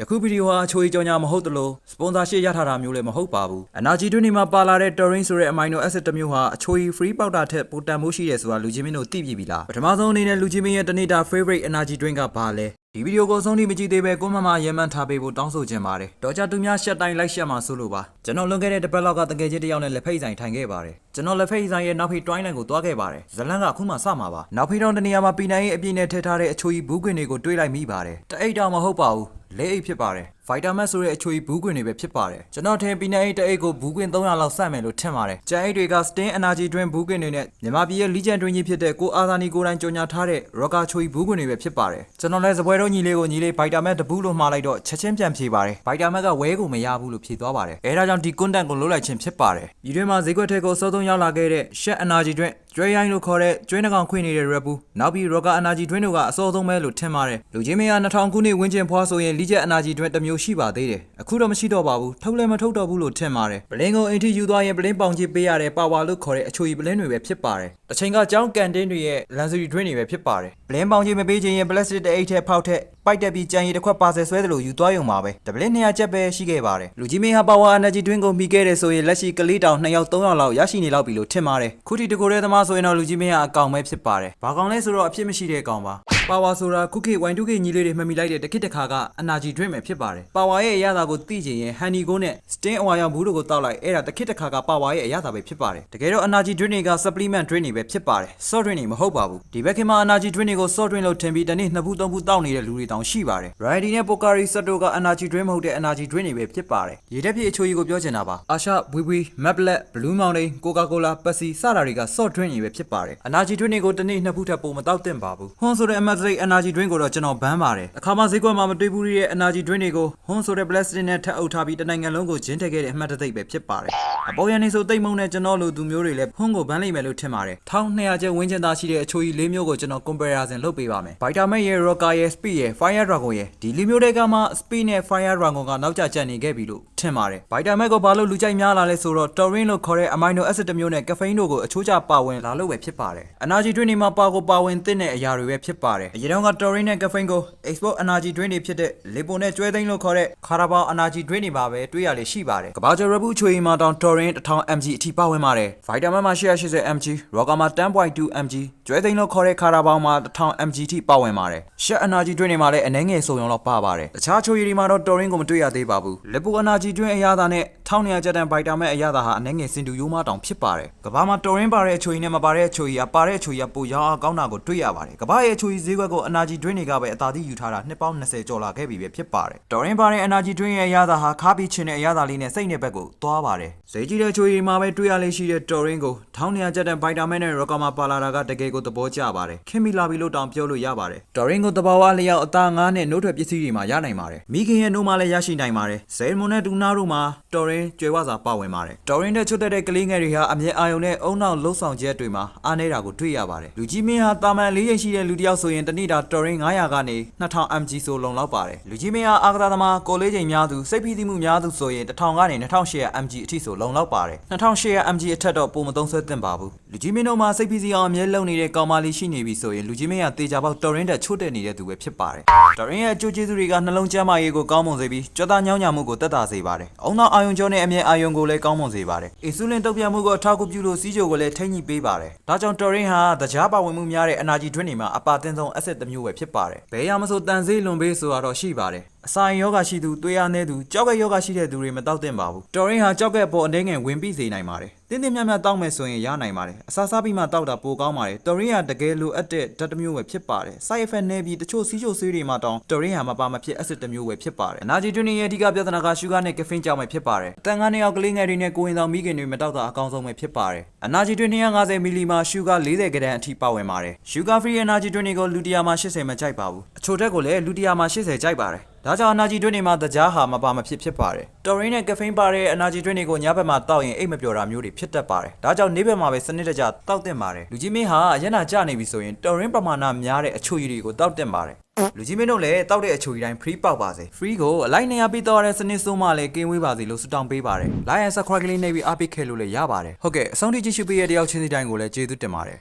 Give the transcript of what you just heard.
ယခုဗီဒီယိုဟာအချိုကြီးကြောညာမဟုတ်တလို့စပွန်ဆာရှစ်ရထားတာမျိုးလည်းမဟုတ်ပါဘူး။ Energy Drink တွေမှာပါလာတဲ့ Taurine ဆိုတဲ့ amino acid တစ်မျိုးဟာအချိုကြီး free powder ထက်ပိုတန်ဖိုးရှိတယ်ဆိုတာလူချင်းမင်းတို့သိပြီပြီလား။ပထမဆုံးအနေနဲ့လူချင်းမင်းရဲ့တနေ့တာ favorite energy drink ကဘာလဲ။ဒီဗီဒီယိုကိုဆုံးထိမကြည့်သေးပဲကိုမမရေမှန်းထားပေးဖို့တောင်းဆိုချင်ပါတယ်။တော်ကြသူများရှက်တိုင်းလိုက်ရှက်မှာဆိုလို့ပါ။ကျွန်တော်လွန်ခဲ့တဲ့တစ်ပတ်လောက်ကတကယ်ချင်းတစ်ယောက်နဲ့လက်ဖိတ်ဆိုင်ထိုင်ခဲ့ပါတယ်။ကျွန်တော်လက်ဖိတ်ဆိုင်ရဲ့နောက်ဖိတ် twine line ကိုသွားခဲ့ပါတယ်။ဇလန်းကအခုမှစမှာပါ။နောက်ဖိတ်တော့တနေရာမှာပီနိုင်ရဲ့အပြည့်နဲ့ထည့်ထားတဲ့အချိုကြီးဘူးခွင်တွေကိုတွေးလိုက်မိပါတယ်။တအိတ်တော့မဟုတ်ပါဘူး။ လေးအိတ်ဖြစ်ပါတယ်။ဗိုက်တာမတ်ဆိုတဲ့အချိုကြီးဘူးခွင်တွေပဲဖြစ်ပါတယ်။ကျွန်တော်ထင်ပီနိုင်အိတ်တအိတ်ကိုဘူးခွင်300လောက်စမယ်လို့ထင်ပါတယ်။ကျန်အိတ်တွေက Sting Energy Drink ဘူးခွင်တွေနဲ့မြန်မာပြည်ရဲ့ Legend Drink ကြီးဖြစ်တဲ့ကိုအာသာနီကိုတိုင်းကြော်ညာထားတဲ့ Rocker ချိုကြီးဘူးခွင်တွေပဲဖြစ်ပါတယ်။ကျွန်တော်လည်းစပွဲတော့ညီလေးကိုညီလေးဗိုက်တာမတ်တဘူးလို့မှားလိုက်တော့ချက်ချင်းပြန်ဖြေပါတယ်။ဗိုက်တာမတ်ကဝဲကိုမရဘူးလို့ဖြေသွားပါတယ်။အဲဒါကြောင့်ဒီ content ကိုလုပ်လိုက်ခြင်းဖြစ်ပါတယ်။ဒီတွင်မှာဈေးကွက်ထဲကိုစောဆုံးရောက်လာခဲ့တဲ့ Shed Energy Drink ကျွဲရိုင်းလို့ခေါ်တဲ့ကျွဲနှကောင်ခွင့်နေတဲ့ Red Bull နောက်ပြီး Rocker Energy Drink တို့ကအစောဆုံးပဲလို့ထင်ပါတယ်။လူချင်းမင်းက2000ခုနှစ်ဝန်းကျင်ဖွားဆိုရင် Legend Energy Drink တစ်မျိုးရှိပါသေးတယ်။အခုတော့မရှိတော့ပါဘူး။ထုတ်လည်းမထုတ်တော့ဘူးလို့ထင်ပါတယ်။ပလင်းကိုအင်တီယူသွားရင်ပလင်းပေါင်ချစ်ပေးရတဲ့ Power လို့ခေါ်တဲ့အချိုကြီးပလင်းတွေပဲဖြစ်ပါတယ်။ တစ်ချိန်ကကြောင်းကန်တင်းတွေရဲ့ Luxury Drink တွေပဲဖြစ်ပါတယ်။ပလင်းပေါင်ချစ်မပေးခြင်းရင် Plastic တစ်အိတ်ထဲဖောက်ထက်ပိုက်တက်ပြီးကြံရည်တစ်ခွက်ပါဆယ်ဆွဲသလိုယူသွားရုံပါပဲ။တပလင်း200ချက်ပဲရှိခဲ့ပါတယ်။လူကြီးမင်းဟာ Power Energy Drink ကိုမိခဲ့တယ်ဆိုရင်လက်ရှိကလေးတောင်2ယောက်3ယောက်လောက်ရရှိနေလောက်ပြီလို့ထင်ပါတယ်။ခုထိတကိုယ်တဲ့သမားဆိုရင်တော့လူကြီးမင်းဟာအကောင်ပဲဖြစ်ပါတယ်။ဘာကောင်လဲဆိုတော့အဖြစ်မရှိတဲ့ကောင်ပါ။ Power ဆိုတာခုခေတ် Y2K ညီလေးတွေမှတ်မိလိုက်တဲ့တခိတခါက Energy Drink ပဲဖြစ်ပါတယ်။ Power ရဲ့အရသာကိုသိချင်ရင် Honey Go နဲ့ Sting အဝါရောင်ဘူးတို့ကိုတောက်လိုက်အဲ့ဒါတခိတခါက Power ရဲ့အရသာပဲဖြစ်ပါတယ်။တကယ်တော့ Energy Drink တွေက Supplement Drink တွေပဲဖြစ်ပါတယ်။ Soft Drink တွေမဟုတ်ပါဘူး။ဒီဘက်ခင်မှာ Energy Drink တွေကို Soft Drink လို့ထင်ပြီးတနေ့နှစ်ဘူးသုံးဘူးတောက်နေတဲ့လူတွေတောင်ရှိပါတယ်။ Variety နဲ့ Pocari Sotto က Energy Drink မဟုတ်တဲ့ Energy Drink တွေပဲဖြစ်ပါတယ်။ရေတက်ပြည့်အချိုကြီးကိုပြောချင်တာပါ။အာရှဝီဝီ Mablet Blue Mountain Coca-Cola Pepsi စတာတွေက Soft Drink တွေပဲဖြစ်ပါတယ်။ Energy Drink တွေကိုတနေ့နှစ်ဘူးထက်ပိုမတောက်သင့်ပါဘူး။ဟွန်းဆိုတဲ့ Amazon Energy Drink ကိုတော့ကျွန်တော်ဘန်းပါတယ်။အခါမှဈေးကွက်မှာမတွေ့ဘူးတဲ့ Energy Drink တွေကိုဟွန်းဆိုတဲ့ plastic နဲ့ထပ်အုပ်ထားပြီးတနိုင်ငံလုံးကိုဂျင်းထည့်ခဲ့တဲ့အမှတ်တသိပ်ပဲဖြစ်ပါတယ်။ အပေါ်ရန်နေဆိုတိတ်မုံတဲ့ကျွန်တော်လိုသူမျိုးတွေလည်းဟွန်းကိုဘန်းလိမ့်မယ်လို့ထင်ပါတယ်။1200ကျပ်ဝန်းကျင်သားရှိတဲ့အချိုကြီး၄မျိုးကိုကျွန်တော် comparison လုပ်ပေးပါမယ်။ Vitamin ရဲ့ Rocker ရဲ့ Speed ရဲ့ Fire Dragon ရဲ့ဒီလေးမျိုးတွေကမှ Speed နဲ့ Fire Dragon ကနောက်ကျကျန်နေခဲ့ပြီလို့ထင်ပါတယ်။ Vitamin ကိုဘာလို့လူကြိုက်များလာလဲဆိုတော့ Taurine လို့ခေါ်တဲ့ amino acid တစ်မျိုးနဲ့ caffeine တို့ကိုအချိုးကျပါဝင်လာလို့ပဲဖြစ်ပါတယ်။ Energy drink တွေမှာပါကိုပါဝင်သင့်တဲ့အရာတွေပဲဖြစ်ပါတယ်။အရင်တုန်းက Taurine နဲ့ caffeine ကို export energy drink တွေဖြစ်တဲ့ Lipo နဲ့ကျွဲသိန်းလို့ခေါ်တဲ့ Carabao energy drink တွေပါပဲတွေ့ရလေရှိပါတယ်။ကဘာကျော်ရဘူးချွေမှာတောင် Taurine 1000 mg အထိပါဝင်ပါတယ်။ Vitamin မှာ180 mg, Rocker မှာ10.2 mg, ကျွဲသိန်းလို့ခေါ်တဲ့ Carabao မှာ1000 mg အထိပါဝင်ပါတယ်။ Shed energy drink တွေမှာလည်းအနည်းငယ်စုံရုံတော့ပါပါတယ်။တခြားချိုရည်တွေမှာတော့ Taurine ကိုမတွေ့ရသေးပါဘူး။ Lipo energy drink အရသာနဲ့1200ကျပ်တန် Vitamin အရသာဟာအနည်းငယ်စင်တူရိုးမတောင်ဖြစ်ပါတယ်။ကဘာမှာ Taurine ပါတဲ့အချိုရည်နဲ့မပါတဲ့အချိုရည်ကပါတဲ့အချိုရည်ကပိုရောင်းအားကောင်းတာကိုတွေ့ရပါတယ်။ကဘာရဲ့အချိုရည်ဈေးကွက်ကို energy drink တွေကပဲအသာတိယူထားတာနှစ်ပေါင်း20ကျော်လာခဲ့ပြီပဲဖြစ်ပါတယ်။ Taurine ပါတဲ့ energy drink ရဲ့အရသာဟာခါပြီးချင်တဲ့အရသာလေးနဲ့စိတ်နဲ့ဘက်ကိုသွားပါတယ်။ဈေးကြီးတဲ့ချိုရည်မှာပဲတွေ့ရလေးရှိတဲ့ Taurine ကို1200ကျပ်တန် Vitamin နဲ့ Rocker မှာပါလာတာကတကယ်ကိုသဘောကျပါတယ်။ခင်မီလာပြီလို့တောင်ပြောလို့ရပါတယ်။ Taurine ကိုတဘာဝလျောက်အသားငါးနဲ့နှုတ်ထွက်ပစ္စည်းတွေမှာရနိုင်ပါတယ်။မိခင်ရဲ့နှုတ်မှာလည်းရရှိနိုင်ပါတယ်။ဇယ်မွန်နဲ့ဒူနာတို့မှာ Taurine ကျွဲဝစာပါဝင်ပါတယ်။ Taurine တဲ့ချွတ်တဲ့ကလေးငယ်တွေဟာအမြဲအာရုံနဲ့အုံနောက်လှုပ်ဆောင်ချက်တွေမှာအားနည်းတာကိုတွေ့ရပါတယ်။လူကြီးမင်းဟာတာမန်လေးချိန်ရှိတဲ့လူတစ်ယောက်ဆိုရင်တနေ့တာ Taurine 900ကနေ2000 mg ဆိုလုံလောက်ပါတယ်။လူကြီးမင်းဟာအာကစားသမားကိုလေးချိန်များသူစိတ်ဖိစီးမှုများသူဆိုရင်1000ကနေ2800 mg အထိဆိုလုံလောက်ပါတယ်။2800 mg အထက်တော့ပုံမသုံးဆွဲသင့်ပါဘူး။လူကြီးမင်းတို့မှာစိတ်ဖိစီးအောင်အမြဲလုံနေတဲ့ကောင်မလေးရှိနေပြီဆိုရင်လူကြီးမင်းကတေချာပေါက် Taurine တဲ့ချို့တဲ့နေတဲ့သူပဲဖြစ်ပါတယ်။ Taurine ရဲ့အကျိုးကျေးဇူးတွေကနှလုံးကျန်းမာရေးကိုကောင်းမွန်စေပြီးကြွက်သားညောင်းညာမှုကိုတက်တာစေပါတယ်။အုံနောက်အာယုံကြောနဲ့အမြဲအာယုံကိုလည်းကောင်းမွန်စေပါတယ်။အင်ဆူလင်တုပ်ပြမှုကိုအထောက်အကူပြုလို့စီးချိုကိုလည်းထိန်းညှိပေးပါတယ်။ဒါကြောင့် Taurine ဟာတကြားပါဝင်မှုများတဲ့ energy drink တွေမှာအပါအသင်းဆုံး acid တစ်မျိုးပဲဖြစ်ပါတယ်။ဘယ်ရမဆိုတန်ဆေးလွန်ပေးဆိုတာတော့ရှိပါတယ်။ အစာရင်ယောဂရှိသူ၊သွေးအားနည်းသူ၊ကြောက်ကက်ယောဂရှိတဲ့သူတွေမတောက်သင့်ပါဘူး။ Taurine ဟာကြောက်ကက်အပေါ်အနေငယ်ဝင်ပြီးစေနိုင်ပါတယ်။တင်းတင်းမြတ်မြတ်တောက်မယ်ဆိုရင်ရနိုင်ပါတယ်။အစာစားပြီးမှတောက်တာပိုကောင်းပါတယ်။ Taurine ဟာတကယ်လိုအပ်တဲ့ဓာတ်တစ်မျိုးပဲဖြစ်ပါတယ်။ side effect နည်းပြီးတချို့စီးချိုဆေးတွေမှာတောင် Taurine ဟာမပါမဖြစ် acid တစ်မျိုးပဲဖြစ်ပါတယ်။ Energy drink ရဲ့အဓိကပြဿနာက sugar နဲ့ caffeine ကြောင့်ပဲဖြစ်ပါတယ်။အတန်ကနေအောက်ကလေးငယ်တွေနဲ့ကိုယ်ရင်ဆောင်မိခင်တွေမတောက်တာအကောင်းဆုံးပဲဖြစ်ပါတယ်။ Energy drink 250 ml မှာ sugar 40 gram အထိပါဝင်ပါတယ်။ sugar free energy drink တွေကိုလူတစ်ရာမှာ80မကြိုက်ပါဘူး။အချိုတက်ကိုလည်းလူတစ်ရာမှာ80ကြိုက်ပါတယ်။ ဒါကြောင့် energy drink တွေမှာတကြားဟာမပါမဖြစ်ဖြစ်ပါတယ်။ Taurine နဲ့ caffeine ပါတဲ့ energy drink တွေကိုညဘက်မှာတောက်ရင်အိတ်မပျော်တာမျိုးတွေဖြစ်တတ်ပါတယ်။ဒါကြောင့်နေ့ဘက်မှာပဲစနစ်တကျတောက်တင်ပါတယ်။လူကြီးမင်းဟာရက်နာကျနေပြီဆိုရင် Taurine ပမာဏများတဲ့အချိုရည်တွေကိုတောက်တင်ပါတယ်။လူကြီးမင်းတို့လည်းတောက်တဲ့အချိုကြီးတိုင်း free ပေါက်ပါစေ free ကိုအလိုက်နေရပြီးတော့ရတဲ့စနစ်စိုးမှလည်းကင်းဝေးပါစေလို့ဆုတောင်းပေးပါတယ် like and subscribe ကလေးနှိပ်ပြီးအားပေးခဲ့လို့လည်းရပါတယ်ဟုတ်ကဲ့အဆုံးထိကြည့်ရှုပေးတဲ့တယောက်ချင်းစီတိုင်းကိုလည်းကျေးဇူးတင်ပါတယ်